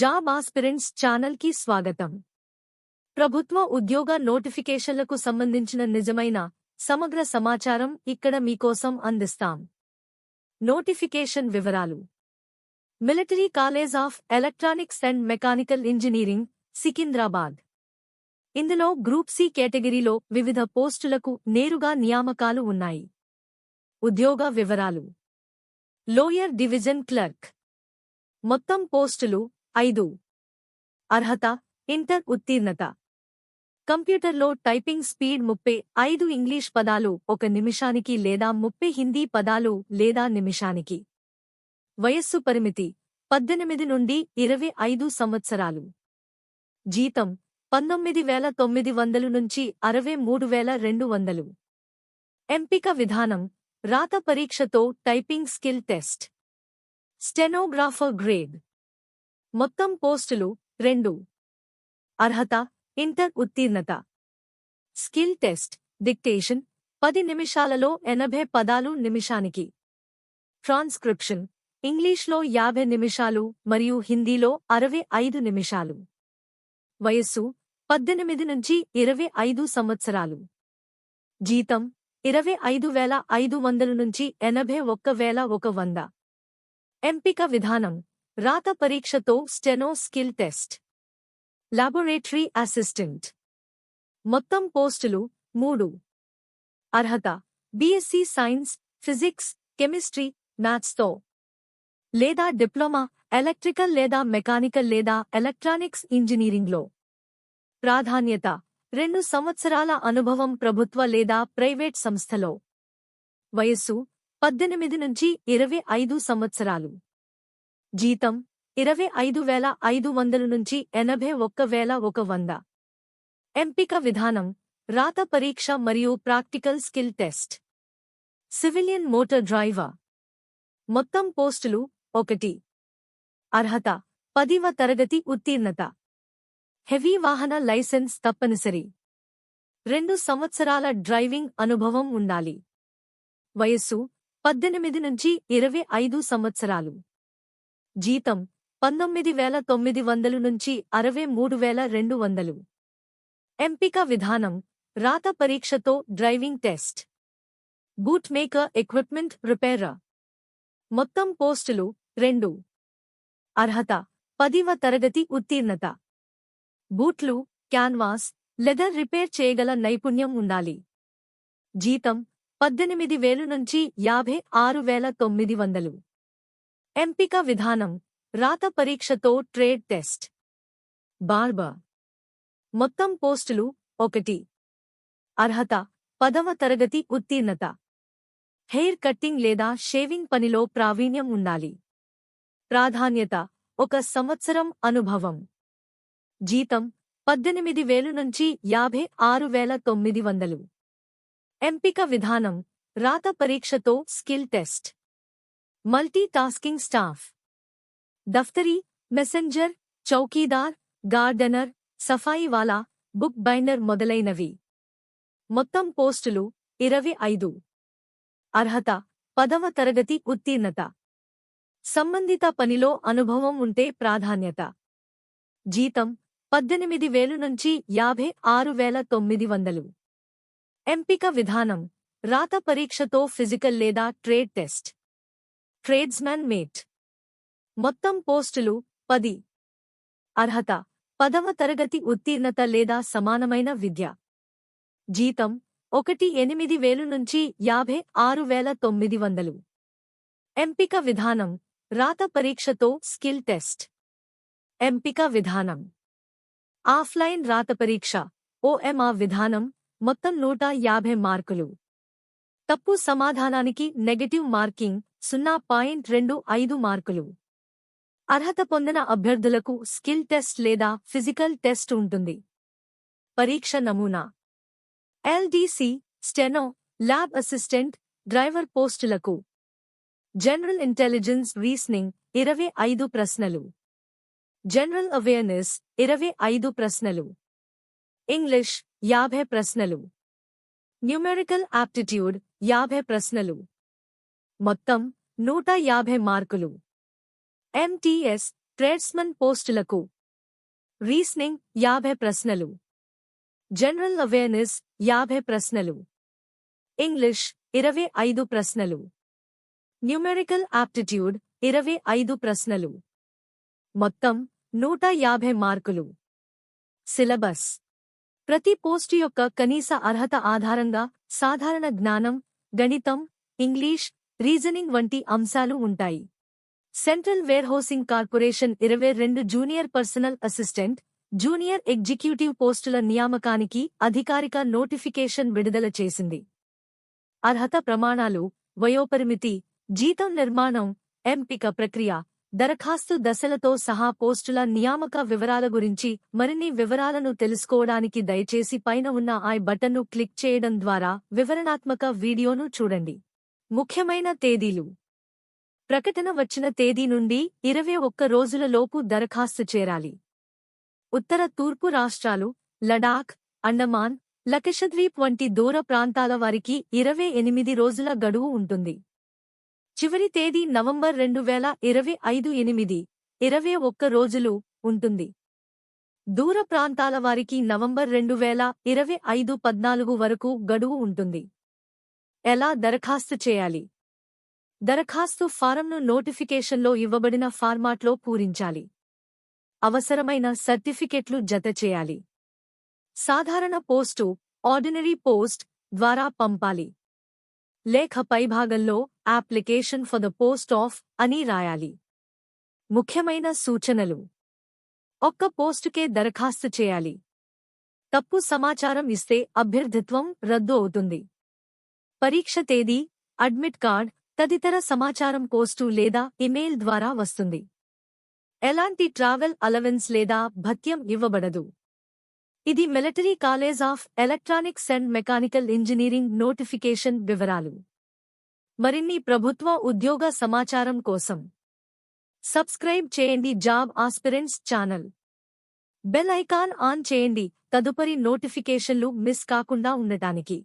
Job aspirants ఛానల్కి స్వాగతం. ప్రభుత్వ ఉద్యోగ నోటిఫికేషన్లకు సంబంధించిన నిజమైన సమగ్ర సమాచారం ఇక్కడ మీకోసం అందిస్తాం. నోటిఫికేషన్ వివరాలు. Military college of electronics and mechanical engineering Secunderabad. ఇందులో గ్రూప్ సి కేటగిరీలో వివిధ పోస్టులకు నేరుగా నియామకాలు ఉన్నాయి. ఉద్యోగ వివరాలు. Lower division clerk. మొత్తం పోస్టులు ఐదు. అర్హత ఇంటర్ ఉత్తీర్ణత. కంప్యూటర్లో టైపింగ్ స్పీడ్ ముప్పై ఐదు ఇంగ్లీష్ పదాలు ఒక నిమిషానికి లేదా ముప్పై హిందీ పదాలు లేదా నిమిషానికి. వయస్సు పరిమితి పద్దెనిమిది నుండి ఇరవై ఐదు సంవత్సరాలు. జీతం పంతొమ్మిది వేల తొమ్మిది వందలు నుంచి అరవై మూడు వేల రెండు వందలు. ఎంపిక విధానం రాత పరీక్షతో typing skill test. Stenographer grade. మొత్తం పోస్టులు రెండు. అర్హత ఇంటర్ ఉత్తీర్ణత. స్కిల్ టెస్ట్ డిక్టేషన్ పది నిమిషాలలో ఎనభై పదాలు నిమిషానికి. ట్రాన్స్క్రిప్షన్ ఇంగ్లీష్లో యాభై నిమిషాలు మరియు హిందీలో అరవై ఐదు నిమిషాలు. వయస్సు పద్దెనిమిది నుంచి ఇరవై ఐదు సంవత్సరాలు. జీతం ఇరవై ఐదు వేల ఐదు వందల నుంచి ఎనభై ఒక్క వేల ఒక వంద. ఎంపిక విధానం రాత పరీక్షతో steno skill test. Laboratory assistant మొత్తం పోస్టులు మూడు. అర్హత బీఎస్సీ సైన్స్ ఫిజిక్స్ కెమిస్ట్రీ మ్యాథ్స్తో లేదా డిప్లొమా ఎలక్ట్రికల్ లేదా మెకానికల్ లేదా ఎలక్ట్రానిక్స్ ఇంజనీరింగ్లో ప్రాధాన్యత రెండు సంవత్సరాల అనుభవం ప్రభుత్వ లేదా ప్రైవేట్ సంస్థలో. వయస్సు పద్దెనిమిది నుంచి ఇరవై ఐదు సంవత్సరాలు. జీతం ఇరవై ఐదు వేల ఐదు వందల నుంచి ఎనభై ఒక్క వేల ఒక వంద. ఎంపిక విధానం రాత పరీక్ష మరియు practical skill test. Civilian motor driver. మొత్తం పోస్టులు ఒకటి. అర్హత పదివ తరగతి ఉత్తీర్ణత. హెవీ వాహన లైసెన్స్ తప్పనిసరి. రెండు సంవత్సరాల డ్రైవింగ్ అనుభవం ఉండాలి. వయస్సు పద్దెనిమిది నుంచి ఇరవై ఐదు సంవత్సరాలు. జీతం పంతొమ్మిది వేల తొమ్మిది వందలు నుంచి అరవై మూడు వేల రెండు వందలు. ఎంపిక విధానం రాత పరీక్షతో driving test. Boot maker equipment repairer. మొత్తం పోస్టులు రెండు. అర్హత పదివ తరగతి ఉత్తీర్ణత. బూట్లు క్యాన్వాస్ లెదర్ రిపేర్ చేయగల నైపుణ్యం ఉండాలి. జీతం పద్దెనిమిది వేలు నుంచి యాభై ఆరు వేల తొమ్మిది వందలు. ఎంపిక విధానం రాత పరీక్షతో ట్రేడ్ టెస్ట్. బార్బర్ మొత్తం పోస్టులు ఒకటి. అర్హత పదవ తరగతి ఉత్తీర్ణత. హెయిర్ కట్టింగ్ లేదా షేవింగ్ పనిలో ప్రావీణ్యం ఉండాలి. ప్రాధాన్యత ఒక సంవత్సరం అనుభవం. జీతం పద్దెనిమిది వేలు నుంచి యాభై ఆరు వేల తొమ్మిది వందలు. ఎంపిక విధానం రాత పరీక్షతో స్కిల్ టెస్ట్. మల్టీటాస్కింగ్ స్టాఫ్ దఫ్తరీ మెసెంజర్ చౌకీదార్ గార్డెనర్ సఫాయివాలా బుక్ బైండర్ మొదలైనవి మొత్తం పోస్టులు ఇరవై ఐదు అర్హత పదవ తరగతి ఉత్తీర్ణత సంబంధిత పనిలో అనుభవం ఉంటే ప్రాధాన్యత జీతం పద్దెనిమిది వేలు నుంచి యాభై ఆరు వేల తొమ్మిది వందలు ఎంపిక విధానం రాత పరీక్షతో ఫిజికల్ లేదా ట్రేడ్ టెస్ట్ ట్రేడ్స్మ్యాన్ మేట్. మొత్తం పోస్టులు పది. అర్హత పదవ తరగతి ఉత్తీర్ణత లేదా సమానమైన విద్య. జీతం ఒకటి ఎనిమిది వేలు నుంచి యాభై ఆరు వేల తొమ్మిది వందలు. ఎంపిక విధానం రాత పరీక్షతో స్కిల్ టెస్ట్. ఎంపిక విధానం. ఆఫ్లైన్ రాత పరీక్ష ఓఎంఆ విధానం మొత్తం నూట యాభై మార్కులు. తప్పు సమాధానానికి నెగటివ్ మార్కింగ్ సున్నా పాయింట్ రెండు ఐదు మార్కులు. అర్హత పొందిన అభ్యర్థులకు స్కిల్ టెస్ట్ లేదా ఫిజికల్ టెస్ట్ ఉంటుంది. పరీక్ష నమూనా. LDC steno lab assistant driver పోస్టులకు. జనరల్ ఇంటెలిజెన్స్ రీసనింగ్ ఇరవై ఐదు ప్రశ్నలు. జనరల్ అవేర్నెస్ ఇరవై ఐదు ప్రశ్నలు. ఇంగ్లీష్ యాభై ప్రశ్నలు. న్యూమెరికల్ ఆప్టిట్యూడ్ యాభై ప్రశ్నలు. మొత్తం నూట యాభై మార్కులు. ఎంటీఎస్ ట్రేడ్స్మన్ పోస్టులకు రీసనింగ్ యాభై ప్రశ్నలు. జనరల్ అవేర్నెస్ యాభై ప్రశ్నలు. ఇంగ్లీష్ ఇరవై ఐదు ప్రశ్నలు. న్యూమెరికల్ ఆప్టిట్యూడ్ ఇరవై ఐదు ప్రశ్నలు. మొత్తం నూట యాభై మార్కులు. సిలబస్. ప్రతి పోస్టు యొక్క కనీస అర్హత ఆధారంగా సాధారణ జ్ఞానం గణితం ఇంగ్లీష్ రీజనింగ్ వంటి అంశాలు ఉంటాయి. సెంట్రల్ వేర్హౌసింగ్ కార్పొరేషన్ ఇరవై రెండు junior personnel assistant junior executive పోస్టుల నియామకానికి అధికారిక నోటిఫికేషన్ విడుదల చేసింది. అర్హత ప్రమాణాలు వయోపరిమితి జీతం నిర్మాణం ఎంపిక ప్రక్రియ దరఖాస్తు దశలతో సహా పోస్టుల నియామక వివరాల గురించి మరిన్ని వివరాలను తెలుసుకోవడానికి దయచేసి పైన ఉన్న ఐ బటన్ను క్లిక్ చేయడం ద్వారా వివరణాత్మక వీడియోను చూడండి. ముఖ్యమైన తేదీలు. ప్రకటన వచ్చిన తేదీ నుండి ఇరవై ఒక్క రోజులలోపు దరఖాస్తు చేరాలి. ఉత్తర తూర్పు రాష్ట్రాలు లడాఖ్ అండమాన్ లక్షద్వీప్ వంటి దూర ప్రాంతాల వారికి ఇరవై ఎనిమిది రోజుల గడువు ఉంటుంది. చివరి తేదీ నవంబర్ రెండు వేల ఇరవై ఐదు ఎనిమిది ఇరవై ఒక్క రోజులు ఉంటుంది. దూర ప్రాంతాల వారికి నవంబర్ రెండు వేల ఇరవై ఐదు పద్నాలుగు వరకు గడువు ఉంటుంది. ఎలా దరఖాస్తు చేయాలి? దరఖాస్తు ఫారంను నోటిఫికేషన్లో ఇవ్వబడిన ఫార్మాట్లో పూరించాలి. అవసరమైన సర్టిఫికెట్లు జత చేయాలి. సాధారణ పోస్టు ఆర్డినరీ పోస్ట్ ద్వారా పంపాలి. లేఖ పైభాగంలో application for the post of అని రాయాలి. ముఖ్యమైన సూచనలు. ఒక్క పోస్టుకే దరఖాస్తు చేయాలి. తప్పు సమాచారం ఇస్తే అభ్యర్థిత్వం రద్దు అవుతుంది. పరీక్ష తేదీ అడ్మిట్ కార్డ్ తదితర సమాచారం పోస్టు లేదా ఇమెయిల్ ద్వారా వస్తుంది. ఎలాంటి ట్రావెల్ అలవెన్స్ లేదా భత్యం ఇవ్వబడదు. ఇది military college of electronics and mechanical engineering notification వివరాలు. మరిన్ని ప్రభుత్వ ఉద్యోగ సమాచారం కోసం సబ్స్క్రైబ్ చేయండి job aspirants channel. Bell icon on చేయండి తదుపరి నోటిఫికేషన్లు మిస్ కాకుండా ఉండటానికి.